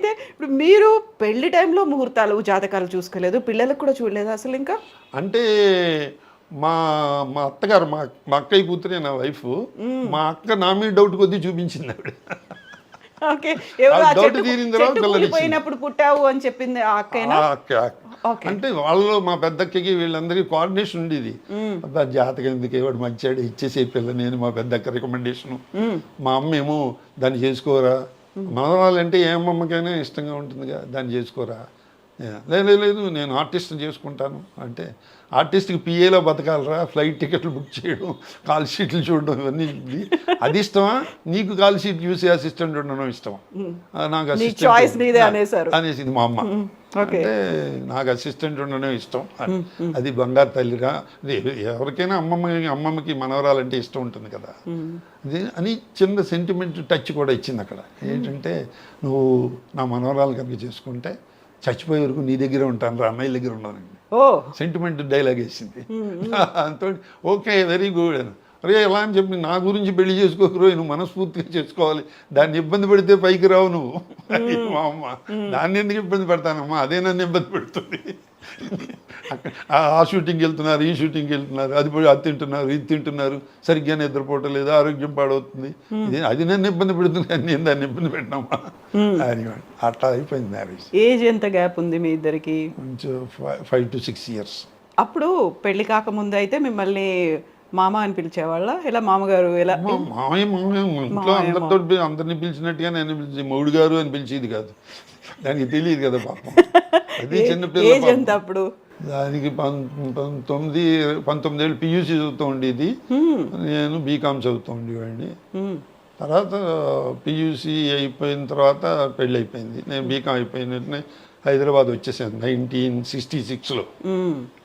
అయితే ఇప్పుడు మీరు పెళ్ళి టైంలో ముహూర్తాలు జాతకాలు చూసుకోలేదు పిల్లలకు కూడా చూడలేదు అసలు ఇంకా? అంటే మా మా అత్తగారు మా మా అక్కయ్య కూతురే నా వైఫ్. మా అక్క నా మీద డౌట్ కొద్దీ చూపించింది ఆవిడ. డౌట్ తీరిన తర్వాత పుట్టావు అని చెప్పింది. అంటే వాళ్ళలో మా పెద్దక్కకి వీళ్ళందరికీ కోఆర్డినేషన్ ఉండేది. జాతకం ఎందుకు వాడు మంచాడు ఇచ్చేసే పిల్ల నేను మా పెద్దక్క రికమెండేషను మా అమ్మ ఏమో దాన్ని చేసుకోరా మనవాళ్ళంటే ఏ అమ్మమ్మకైనా ఇష్టంగా ఉంటుందిగా దాన్ని చేసుకోరా? లేదు లేదు నేను ఆర్టిస్ట్ చేసుకుంటాను. అంటే ఆర్టిస్ట్కి పిఏలో బతకాలరా ఫ్లైట్ టికెట్లు బుక్ చేయడం కాల్ షీట్లు చూడడం ఇవన్నీ. అది ఇష్టమా? నీకు కాల్ షీట్ చూసి అసిస్టెంట్ ఉండడం ఇష్టమా? నాకు అనేసారు. అనేసింది మా అమ్మ. ఓకే. అంటే నాకు అసిస్టెంట్ ఉండడం ఇష్టం. అది బంగారు తల్లిరా. ఎవరికైనా అమ్మమ్మ అమ్మమ్మకి మనవరాలంటే ఇష్టం ఉంటుంది కదా. అది అని చిన్న సెంటిమెంట్ టచ్ కూడా ఇచ్చింది అక్కడ. ఏంటంటే నువ్వు నా మనవరాలు కనుక చేసుకుంటే చచ్చిపోయే వరకు నీ దగ్గర ఉంటాను రా అన్నయ్య దగ్గర ఓ. సెంటిమెంట్ డైలాగ్ వేసింది. అంతో ఓకే వెరీ గుడ్ అని. అరే ఎలా అని చెప్పి నా గురించి పెళ్ళి చేసుకోకరు నువ్వు మనస్ఫూర్తిగా చేసుకోవాలి. దాన్ని ఇబ్బంది పెడితే పైకి రావు నువ్వు. మా అమ్మ. దాన్ని ఎందుకు ఇబ్బంది పెడతానమ్మా? అదే నన్ను ఇబ్బంది పెడుతుంది. ఆ- షూటింగ్కి వెళ్తున్నారు ఈ షూటింగ్కి వెళ్తున్నారు అది పోయి అది తింటున్నారు ఇది తింటున్నారు సరిగ్గా నిద్రపోవటం లేదు ఆరోగ్యం పాడవుతుంది. అది నన్ను ఇబ్బంది పెడుతుంది అని నేను దాన్ని ఇబ్బంది పెట్టినమ్మా అని అట్లా అయిపోయింది మ్యారేజ్ ఏజ్ ఎంత గ్యాప్ ఉంది మీ ఇద్దరికి? కొంచెం ఫైవ్ టు సిక్స్ ఇయర్స్ అప్పుడు పెళ్ళి కాకముందు అయితే మిమ్మల్ని మామ అని పిలిచేవాళ్ళ? ఇలా మామగారు మా మామయ్య మామయ్య ఇంట్లో అందరితో అందరిని పిలిచినట్టుగా నేను పిలిచి మౌడు గారు అని పిలిచేది కాదు. దానికి తెలియదు కదా పాపం. అది చిన్న పిల్ల ఏజ్ పాపం. ఎంత అప్పుడు? దానికి పంతొమ్మిది పంతొమ్మిది ఏళ్ళు పియూసీ చదువుతూ ఉండేది. నేను బీకామ్ చదువుతూ ఉండేవాడిని. తర్వాత పియూసీ అయిపోయిన తర్వాత పెళ్ళి అయిపోయింది. నేను బీకామ్ అయిపోయిన వెంటనే హైదరాబాద్ వచ్చేసాను నైన్టీన్ సిక్స్టీ సిక్స్లో.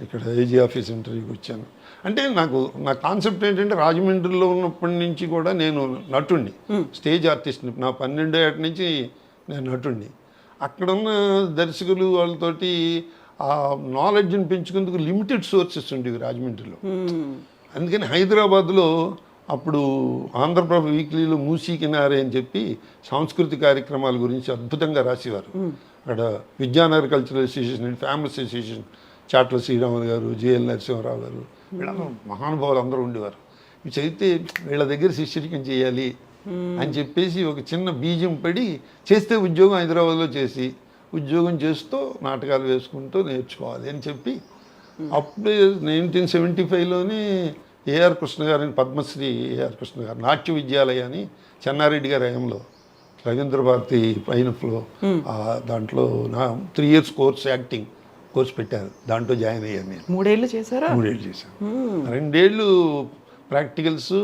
ఇక్కడ ఏజీ ఆఫీస్ ఇంటర్వ్యూకి వచ్చాను. అంటే నాకు నా కాన్సెప్ట్ ఏంటంటే రాజమండ్రిలో ఉన్నప్పటి నుంచి కూడా నేను నటుణ్ణి. స్టేజ్ ఆర్టిస్ట్ని. నా పన్నెండో ఏట నుంచి నేను నటుణ్ణి. అక్కడ ఉన్న దర్శకులు వాళ్ళతోటి ఆ నాలెడ్జ్ని పెంచుకుందుకు లిమిటెడ్ సోర్సెస్ ఉండేవి రాజమండ్రిలో. అందుకని హైదరాబాద్లో అప్పుడు ఆంధ్రప్రభ వీక్లీలో మూసీ కినారే అని చెప్పి సాంస్కృతిక కార్యక్రమాల గురించి అద్భుతంగా రాసేవారు. అక్కడ Vidyanagar cultural association family association Chatla Sriramulu garu JL Narasimha Rao గారు వీళ్ళందరూ మహానుభావులు అందరూ ఉండేవారు. ఇవి చదివితే వీళ్ళ దగ్గర శిష్యరికం చేయాలి అని చెప్పేసి ఒక చిన్న బీజం పడి చేస్తే ఉద్యోగం హైదరాబాద్లో చేసి ఉద్యోగం చేస్తూ నాటకాలు వేసుకుంటూ నేర్చుకోవాలి అని చెప్పి అప్పుడే నైన్టీన్ సెవెంటీ ఫైవ్లోనే ఏఆర్ కృష్ణ గారిని పద్మశ్రీ ఏఆర్ కృష్ణ గారు నాట్య విద్యాలయ అని చెన్నారెడ్డి గారి హయాంలో రవీంద్ర భారతి పైన ఫ్లో దాంట్లో నా three years course acting course పెట్టారు. దాంట్లో జాయిన్ అయ్యాను నేను. మూడేళ్ళు చేశారా? మూడేళ్ళు చేశాను. రెండేళ్ళు practicals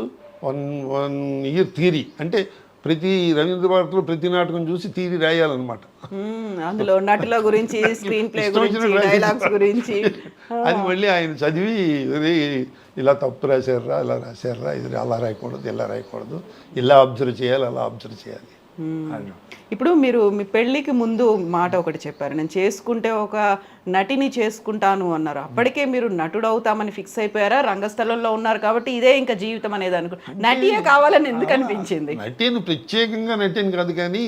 one one year theory అంటే ప్రతి రవీంద్ర భారతిలో ప్రతి నాటకం చూసి థీరీ రాయాలన్నమాట. అందులో నటుల గురించి స్క్రీన్ ప్లే గురించి వచ్చినట్టు డైలాగ్స్ గురించి అది మళ్ళీ ఆయన చదివి "ఒరేయ్, ఇలా తప్పు రాశారా ఇలా రాశారా ఇది అలా రాయకూడదు ఇలా రాయకూడదు ఇలా అబ్జర్వ్ చేయాలి అలా అబ్జర్వ్ చేయాలి. ఇప్పుడు మీరు మీ పెళ్ళికి ముందు మాట ఒకటి చెప్పారు. నేను చేసుకుంటే ఒక నటిని చేసుకుంటాను అన్నారు. అప్పటికే మీరు నటుడు అవుతామని ఫిక్స్ అయిపోయారా? రంగస్థలంలో ఉన్నారు కాబట్టి ఇదే ఇంకా జీవితం అనేది అనుకో నటియే కావాలని ఎందుకు అనిపించింది? నటిని ప్రత్యేకంగా నటిని కాదు కానీ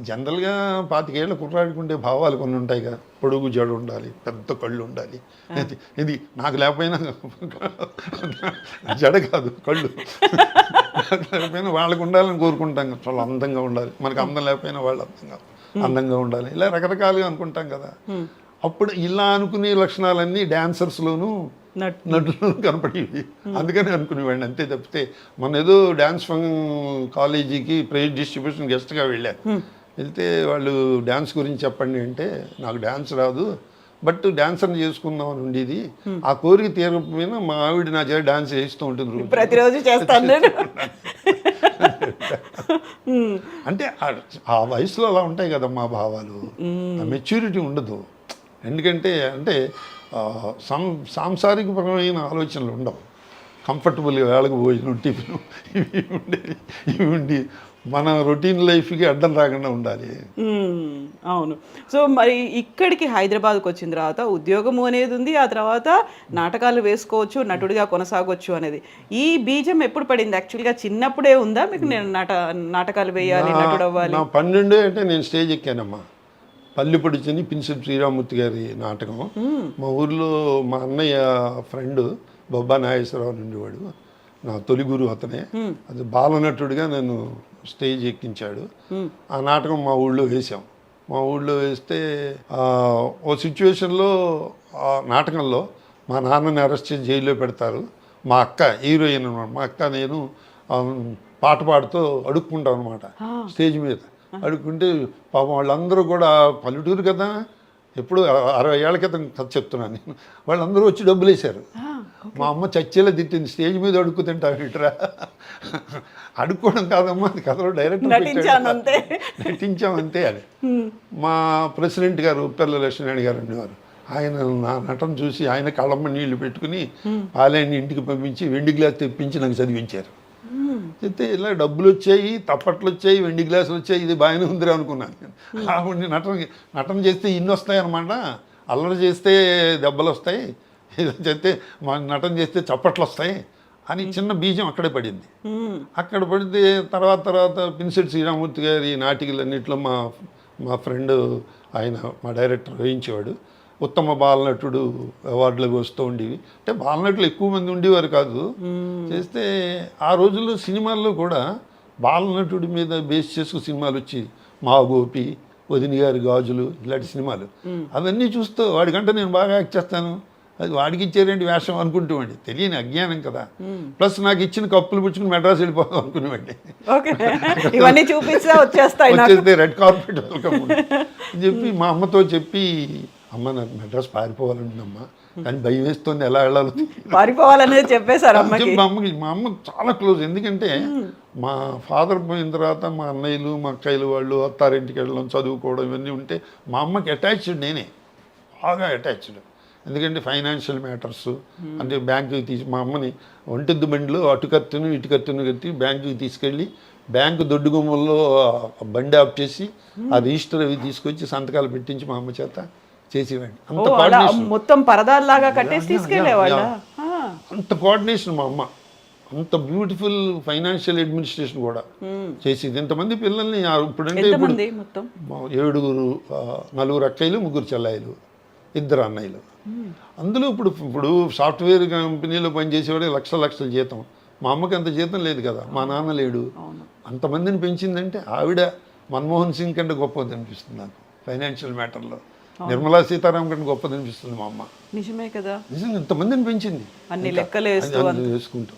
జనరల్గా పాతికేళ్ళ కుర్రాడికి ఉండే భావాలు కొన్ని ఉంటాయి కదా పొడుగు జడ ఉండాలి పెద్ద కళ్ళు ఉండాలి. ఇది- నాకు లేకపోయినా జడ కాదు కళ్ళు. లేకపోయినా వాళ్ళకు ఉండాలని కోరుకుంటాం కదా. వాళ్ళు అందంగా ఉండాలి. మనకు అందం లేకపోయినా వాళ్ళు అందంగా అందంగా ఉండాలి. ఇలా రకరకాలుగా అనుకుంటాం కదా. అప్పుడు ఇలా అనుకునే లక్షణాలన్నీ డాన్సర్స్లోనూ నట్ నటులు కనపడేవి. అందుకని అనుకునేవాడిని. అంతే తప్పితే మొన్న ఏదో డ్యాన్స్ ఫంగ్ కాలేజీకి ప్రైజ్ డిస్ట్రిబ్యూషన్ గెస్ట్గా వెళ్ళాను. వెళ్తే వాళ్ళు డ్యాన్స్ గురించి చెప్పండి అంటే నాకు డ్యాన్స్ రాదు బట్ డాన్సర్ని చేసుకుందాం అని ఉండేది. ఆ కోరిక తీరకపోయినా మా ఆవిడ నా చేత డాన్స్ చేస్తూ ఉంటుంది రోజు. ప్రతిరోజు చేస్తాను నేను. అంటే ఆ- వయసులో అలా ఉంటాయి కదా మా భావాలు. మెచ్యూరిటీ ఉండదు. ఎందుకంటే అంటే సం సాంసారికపరమైన ఆలోచనలు ఉండవు. కంఫర్టబుల్గా వేళకు భోజనం టిఫిన్ ఇవి ఉండేవి. ఇవి ఉండి మన రొటీన్ లైఫ్కి అడ్డం రాకుండా ఉండాలి. అవును. సో మరి ఇక్కడికి హైదరాబాద్కి వచ్చిన తర్వాత ఉద్యోగము అనేది ఉంది ఆ తర్వాత నాటకాలు వేసుకోవచ్చు నటుడిగా కొనసాగొచ్చు అనేది. ఈ బీజం ఎప్పుడు పడింది? యాక్చువల్గా చిన్నప్పుడే ఉందా? మీకు నేను నాట నాటకాలు వేయాలి నటుడు అవ్వాలి పన్నెండు అంటే నేను స్టేజ్ ఎక్కానమ్మా. పల్లిపొడి చెని పిన్సిల్ శ్రీరామూర్తి గారి నాటకం. మా ఊర్లో మా అన్నయ్య ఫ్రెండ్ బొబ్బా నాగేశ్వరరావు ఉండేవాడు నా తొలి గురువు అతనే. అది బాలనటుడిగా నన్ను స్టేజ్ ఎక్కించాడు. ఆ నాటకం మా ఊళ్ళో వేసాం మా ఊళ్ళో వేస్తే ఓ సిచ్యువేషన్లో ఆ నాటకంలో మా నాన్నని అరెస్ట్ చేసి జైల్లో పెడతారు. మా అక్క హీరోయిన్ అనమాట మా అక్క నేను పాట పాడుతూ అడుక్కుంటాం అనమాట స్టేజ్ మీద. అడుక్కుంటే పాపం వాళ్ళందరూ కూడా పల్లెటూరు కదా? ఎప్పుడు అరవై ఏళ్ళ క్రితం కథ చెప్తున్నాను నేను. వాళ్ళందరూ వచ్చి డబ్బులు వేశారు మా అమ్మ చచ్చేలా తిట్టింది. స్టేజ్ మీద అడుక్కు తింటావు ఇట్రా. అడుక్కోవడం కాదమ్మా అది కథలో డైరెక్ట్. నటించాం అంతే అని మా ప్రెసిడెంట్ గారు ఉప్పెర్ల లక్ష్మీనారాయణ గారు ఉండేవారు ఆయన నా నటన చూసి ఆయన కళ్ళమ్మ నీళ్ళు పెట్టుకుని పాలయాన్ని ఇంటికి పంపించి వెండి గ్లాస్ తెప్పించి నాకు చదివించారు. చెప్తే ఇలా డబ్బులు వచ్చాయి తప్పట్లు వచ్చాయి వెండి గ్లాసులు వచ్చాయి ఇది బాగానే ఉందిరా అనుకున్నాను నేను. ఆవిడ నటన నటన చేస్తే ఇన్ని వస్తాయి అనమాట అల్లరి చేస్తే దెబ్బలు వస్తాయి ఇది చేస్తే మా నటన చేస్తే చప్పట్లు వస్తాయి అని చిన్న బీజం అక్కడే పడింది. అక్కడ పడితే తర్వాత తర్వాత పిన్సెట్ శ్రీరామూర్తి గారి నాటికలన్నింటిలో మా మా ఫ్రెండ్ ఆయన మా డైరెక్టర్ వేయించేవాడు ఉత్తమ బాలనటుడు అవార్డులకు వస్తూ ఉండేవి. అంటే బాలనటులు ఎక్కువ మంది ఉండేవారు కాదు. చేస్తే ఆ రోజుల్లో సినిమాల్లో కూడా బాలనటుడి మీద బేస్ చేసుకు సినిమాలు వచ్చి మా గోపి వదిన గారి గాజులు ఇలాంటి సినిమాలు. అవన్నీ చూస్తూ వాడికంటే నేను బాగా యాక్ట్ చేస్తాను. అది వాడికి ఇచ్చారేంటి వేషం అనుకుంటామండి తెలియని అజ్ఞానం కదా. ప్లస్ నాకు ఇచ్చిన కప్పులు పుచ్చుకుని మెడ్రాస్ వెళ్ళిపోదాం అనుకునేవాడిని. ఓకే. ఇవన్నీ చూపిస్తే వచ్చేస్తాయి వచ్చేస్తే రెడ్ కార్పెట్ వెల్కమ్ అని చెప్పి మా అమ్మతో చెప్పి అమ్మ నాకు మెడ్రాస్ పారిపోవాలంటుందమ్మా. కానీ భయం వేస్తుంది ఎలా వెళ్ళాలో. పారిపోవాలనేది చెప్పేశారు అమ్మకి చెప్పి మా అమ్మకి మా అమ్మ చాలా క్లోజ్. ఎందుకంటే మా ఫాదర్ పోయిన తర్వాత మా అన్నయ్యలు మా అక్కయ్యలు వాళ్ళు అత్తారింటికి వెళ్ళడం చదువుకోవడం ఇవన్నీ ఉంటే మా అమ్మకి అటాచ్డ్ నేనే. బాగా అటాచ్డ్. ఎందుకంటే ఫైనాన్షియల్ మ్యాటర్స్ అంటే బ్యాంకుకి తీసి మా అమ్మని ఒంటిద్దు బండిలో అటు కత్తును ఇటు కత్తును కట్టి బ్యాంకుకి తీసుకెళ్ళి బ్యాంకు దొడ్డు గుమ్మల్లో బండి ఆఫ్ చేసి ఆ రిజిస్టర్ అవి తీసుకొచ్చి సంతకాలు పెట్టించి మా అమ్మ చేత చేసేవాడిని. ఓ అంత మొత్తం పరదాల్లాగా కట్టేసి యా, అంత కోఆర్డినేషన్ మా అమ్మ. అంత బ్యూటిఫుల్ ఫైనాన్షియల్ అడ్మినిస్ట్రేషన్ కూడా చేసేది. ఇంతమంది పిల్లల్ని ఇప్పుడంటే ఇప్పుడు ఏడుగురు నలుగురు అక్కయ్యలు ముగ్గురు చెల్లాయిలు ఇద్దరు అన్నయ్యలు. అందులో ఇప్పుడు ఇప్పుడు సాఫ్ట్వేర్ కంపెనీలో పనిచేసేవాడే లక్షల లక్షల జీతం. మా అమ్మకి అంత జీతం లేదు కదా మా నాన్న లేడు. అంతమందిని పెంచిందంటే ఆవిడ మన్మోహన్ సింగ్ కంటే గొప్పది అనిపిస్తుంది నాకు ఫైనాన్షియల్ మ్యాటర్లో. నిర్మలా సీతారాం కంటే గొప్పది అనిపిస్తుంది మా అమ్మ. నిజమే కదా. నిజంగా ఇంతమందిని పెంచింది. అన్ని లెక్కలు వేసుకుంటూ.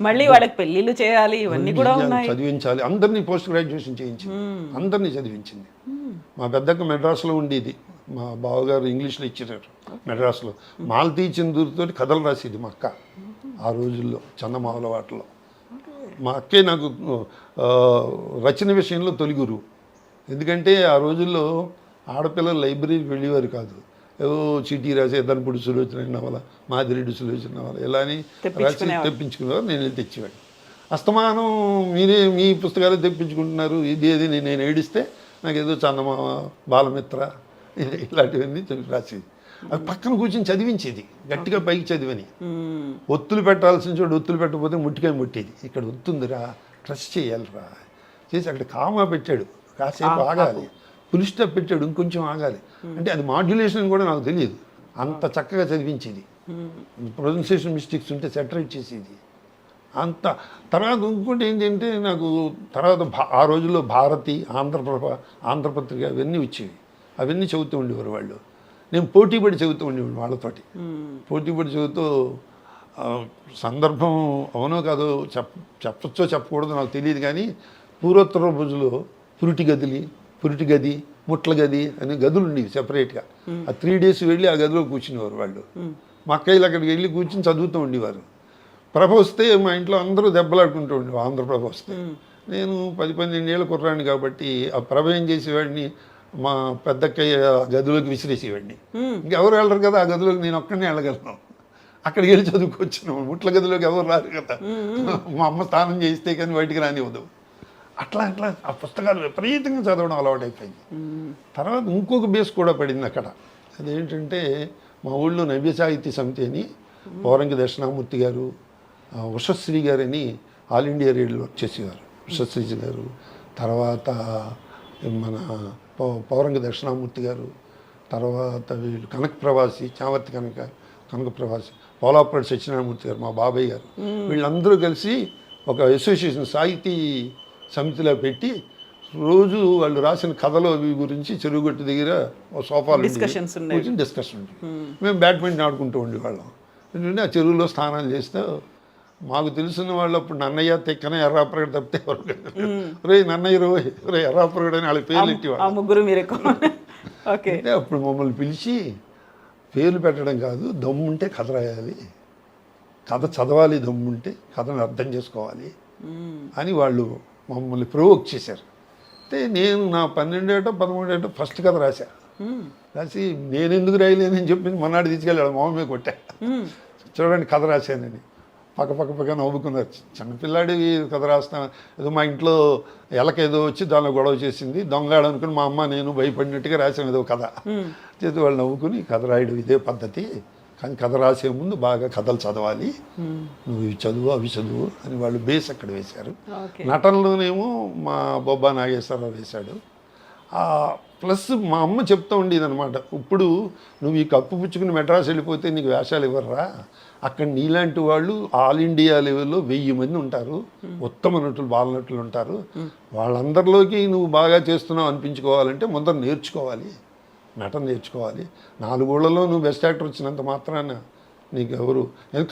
మళ్ళీ వాళ్ళకి పెళ్ళిళ్ళు చేయాలి ఇవన్నీ కూడా ఉన్నాయి. చదివించాలి. అందరినీ పోస్ట్ గ్రాడ్యుయేషన్ చేయించింది. అందరినీ చదివించింది. మా పెద్దక్క మెడ్రాస్లో ఉండేది. మా బావగారు ఇంగ్లీష్లో ఇచ్చారు మెడ్రాస్లో. మాలతీ చందూరుతో కథలు రాసేది మా అక్క ఆ రోజుల్లో చందమామల వాటిలో మా అక్కే నాకు రచన విషయంలో తొలి గురువు ఎందుకంటే ఆ రోజుల్లో ఆడపిల్లలు లైబ్రరీకి వెళ్ళేవారు కాదు. ఏవో చీటీ రాసే ధనపుడు సులోచన నవల మాదిరెడ్డి సులోచన నవల ఇలా అని రాసి తెప్పించుకునేవారు. నేను వెళ్ళి తెచ్చేవాడిని. అస్తమానం మీరే మీ పుస్తకాలు తెప్పించుకుంటున్నారు ఇది అది నేను ఏడిస్తే నాకు ఏదో చందమామ బాలమిత్ర ఇలాంటివన్నీ రాసేది. అది పక్కన కూర్చొని చదివించేది. గట్టిగా పైకి చదివని. ఒత్తులు పెట్టాల్సిన చోటు ఒత్తులు పెట్టకపోతే ముట్టికాయ ముట్టేది. ఇక్కడ ఒత్తుందిరా ట్రస్ట్ చేయాలిరా చేసి అక్కడ కామా పెట్టాడు. కాసేపు ఆగాలి. పులి స్టాప్ పెట్టాడు ఇంకొంచెం ఆగాలి. అంటే అది మాడ్యులేషన్ కూడా నాకు తెలియదు. అంత చక్కగా చదివించేది. ప్రొనౌన్సియేషన్ మిస్టేక్స్ ఉంటే సెటరేట్ చేసేది అంత తర్వాత ఇంకోటి ఏంటంటే నాకు తర్వాత ఆ రోజుల్లో భారతి ఆంధ్రప్రభ ఆంధ్రపత్రిక అవన్నీ వచ్చేవి. అవన్నీ చదువుతూ ఉండేవారు వాళ్ళు. నేను పోటీ పడి చదువుతూ ఉండేవాడు వాళ్ళతోటి. పోటీ పడి చదువుతూ సందర్భం అవునో కాదో చెప్ చెప్పచ్చో చెప్పకూడదో నాకు తెలియదు కానీ పూర్వోత్తర రోజులో పురిటి గదిలి పురిటి గది ముట్ల గది అనే గదులు ఉండేవి సెపరేట్గా ఆ త్రీ డేస్ వెళ్ళి ఆ గదిలో కూర్చునేవారు వాళ్ళు. మా అక్కయ్యలు అక్కడికి వెళ్ళి కూర్చుని చదువుతూ ఉండేవారు. ప్రభ వస్తే మా ఇంట్లో అందరూ దెబ్బలాడుకుంటూ ఉండేవారు ఆంధ్రప్రభ వస్తే. నేను పది పన్నెండు ఏళ్ళ కుర్రాడిని కాబట్టి ఆ ప్రభ ఏం చేసేవాడిని? మా పెద్దక్కయ్య గదిలోకి విసిరేసేవాడిని. ఇంకెవరు వెళ్ళరు కదా ఆ గదిలోకి నేను ఒక్కడనే వెళ్ళగలను. అక్కడికి వెళ్ళి చదువుకొచ్చిన. ముట్ల గదిలోకి ఎవరు రారు కదా. మా అమ్మ స్నానం చేస్తే కానీ బయటికి రానివ్వదు. అట్లా అట్లా ఆ పుస్తకాలు విపరీతంగా చదవడం అలవాటైపోయింది. తర్వాత ఇంకొక బేస్ కూడా పడింది అక్కడ. అదేంటంటే మా ఊళ్ళో నవ్య సాహిత్య సమితి అని పౌరంగి దక్షిణామూర్తి గారు ఉషశ్రీ గారని ఆల్ ఇండియా రేడియోలో వర్క్ చేసేవారు. ఉషశ్రీ గారు. తర్వాత మన పౌరంగి దక్షిణామూర్తి గారు తర్వాత వీళ్ళు కనక ప్రవాసి చావర్తి కనక కనక ప్రవాసి పోలాపరెడ్డి సత్యనారాయణమూర్తి గారు మా బాబాయ్ గారు. వీళ్ళందరూ కలిసి ఒక అసోసియేషన్ సాహితీ సమితిలో పెట్టి రోజు వాళ్ళు రాసిన కథలు అవి గురించి చెరువుగట్టు దగ్గర సోఫాలు. కూర్చొని డిస్కషన్ మేము బ్యాడ్మింటన్ ఆడుకుంటూ ఉండేవాళ్ళం. ఎందుకంటే ఆ చెరువులో స్నానాలు చేస్తే మాకు తెలిసిన వాళ్ళు అప్పుడు నన్నయ్య తెక్కన ఎర్రాపరగడ తప్పితే ఎవరు రే నన్నయ్య రో రే ఎర్రాపరగడ అని వాళ్ళ పేర్లు ఆ ఇట్టేవాళ్ళు ముగ్గురు మీరు ఓకే. అంటే అప్పుడు మమ్మల్ని పిలిచి పేర్లు పెట్టడం కాదు దమ్ముంటే కథ రాయాలి. కథ చదవాలి దమ్ముంటే కథను అర్థం చేసుకోవాలి అని వాళ్ళు మమ్మల్ని ప్రొవోక్ చేశారు. అయితే నేను నా పన్నెండేటో పదమూడేటో ఫస్ట్ కథ రాశా. రాసి నేను ఎందుకు రాయలేనని చెప్పింది మన్నాడు తీసుకెళ్ళాడు మామూలు కొట్టా చూడండి కథ రాశానని. పక్క పక్క పక్క నవ్వుకున్నారు చిన్నపిల్లాడి కథ రాస్తాను ఏదో మా ఇంట్లో ఎలక ఏదో వచ్చి దానిలో గొడవ చేసింది దొంగలాడు అనుకుని మా అమ్మ నేను భయపడినట్టుగా రాసాను ఏదో కథ. చేతి వాళ్ళు నవ్వుకుని కథ రాయడం ఇదే పద్ధతి. కానీ కథ రాసే ముందు బాగా కథలు చదవాలి. నువ్వు ఇవి చదువు అవి చదువు అని వాళ్ళు బేస్ అక్కడ వేశారు. నటనలోనేమో మా బొబ్బా నాగేశ్వరరావు వేశాడు. ఆ ప్లస్ మా అమ్మ చెప్తా ఉండేది అనమాట ఇప్పుడు నువ్వు ఈ కప్పు పుచ్చుకుని మెడ్రాస్ వెళ్ళిపోతే నీకు వేషాలు ఇవ్వరా అక్కడ నీలాంటి వాళ్ళు ఆల్ ఇండియా లెవెల్లో వెయ్యి మంది ఉంటారు ఉత్తమ నటులు బాల నటులు ఉంటారు. వాళ్ళందరిలోకి నువ్వు బాగా చేస్తున్నావు అనిపించుకోవాలంటే ముందర నేర్చుకోవాలి నటన నేర్చుకోవాలి. నాలుగోళ్ళలో నువ్వు బెస్ట్ యాక్టర్ వచ్చినంత మాత్రాన నీకు ఎవరు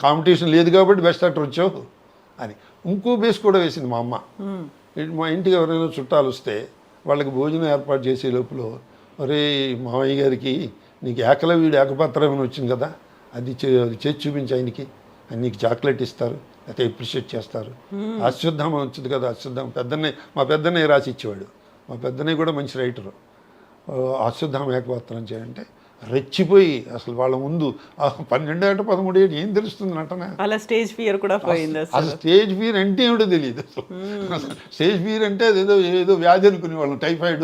కాంపిటీషన్ లేదు కాబట్టి బెస్ట్ యాక్టర్ వచ్చావు అని. ఇంకో బేస్ కూడా వేసింది మా అమ్మ. మా ఇంటికి ఎవరైనా చుట్టాలు వస్తే వాళ్ళకి భోజనం ఏర్పాటు చేసే లోపల ఒరే మామయ్య గారికి నీకు ఏకలవీడు ఏకపత్రం అని వచ్చింది కదా అది చే అది చేసి చూపించి ఆయనకి. అని నీకు చాక్లెట్ ఇస్తారు అయితే అప్రిషియేట్ చేస్తారు. అశ్వత్థామ వచ్చింది కదా అశ్వత్థామ పెద్దనే మా పెద్దనే రాసి ఇచ్చేవాడు. మా పెద్దనే కూడా మంచి రైటరు అశ్వత్థామ ఏకపత్రం చేయంటే రెచ్చిపోయి అసలు వాళ్ళ ముందు పన్నెండు ఏట పదమూడు ఏడు ఏం తెలుస్తుంది నటన? అలా స్టేజ్ ఫియర్ కూడా పోయింది అసలు. స్టేజ్ ఫీర్ అంటే ఏమిటో తెలియదు అసలు. స్టేజ్ ఫీర్ అంటే అదేదో ఏదో వ్యాధి అనుకునేవాళ్ళం టైఫాయిడ్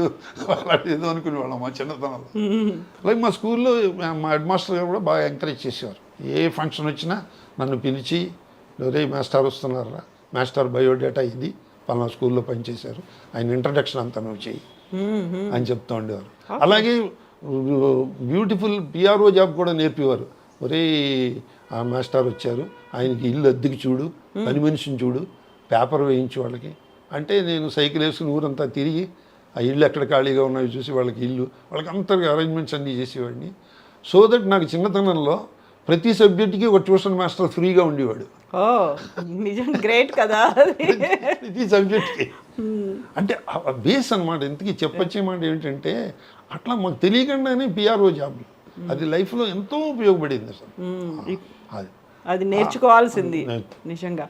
అలాంటి ఏదో అనుకునేవాళ్ళం మా చిన్నతనంలో. అలాగే మా స్కూల్లో మా హెడ్ మాస్టర్ గారు కూడా బాగా ఎంకరేజ్ చేసేవారు. ఏ ఫంక్షన్ వచ్చినా నన్ను పిలిచి రే మాస్టర్ వస్తున్నారా మాస్టర్ బయోడేటా ఇది పలానా స్కూల్లో పనిచేశారు ఆయన ఇంట్రడక్షన్ అంతా నువ్వు చెయ్యి అని చెప్తూ ఉండేవారు. అలాగే బ్యూటిఫుల్ పిఆర్ఓ జాబ్ కూడా నేర్పేవారు. ఒరే ఆ మాస్టర్ వచ్చారు. ఆయనకి ఇల్లు అద్దెకి చూడు పని మనిషిని చూడు పేపర్ వేయించు వాళ్ళకి. అంటే నేను సైకిల్ వేసుకుని ఊరంతా తిరిగి ఆ ఇల్లు ఎక్కడ ఖాళీగా ఉన్నాయో చూసి వాళ్ళకి ఇల్లు వాళ్ళకి అంతగా అరేంజ్మెంట్స్ అన్నీ చేసేవాడిని. సో దట్ నాకు చిన్నతనంలో ప్రతి సబ్జెక్ట్కి ఒక ట్యూషన్ మాస్టర్ ఫ్రీగా ఉండేవాడు. నిజం గ్రేట్ కదా. ప్రతి సబ్జెక్ట్కి. అంటే బేస్ అనమాట ఇంతకీ చెప్పొచ్చేమాట ఏంటంటే అట్లా మాకు తెలియకుండానే పిఆర్ఓ జాబ్ అది లైఫ్లో ఎంతో ఉపయోగపడింది. అది. అది నేర్చుకోవాల్సింది నేర్చు- నిజంగా.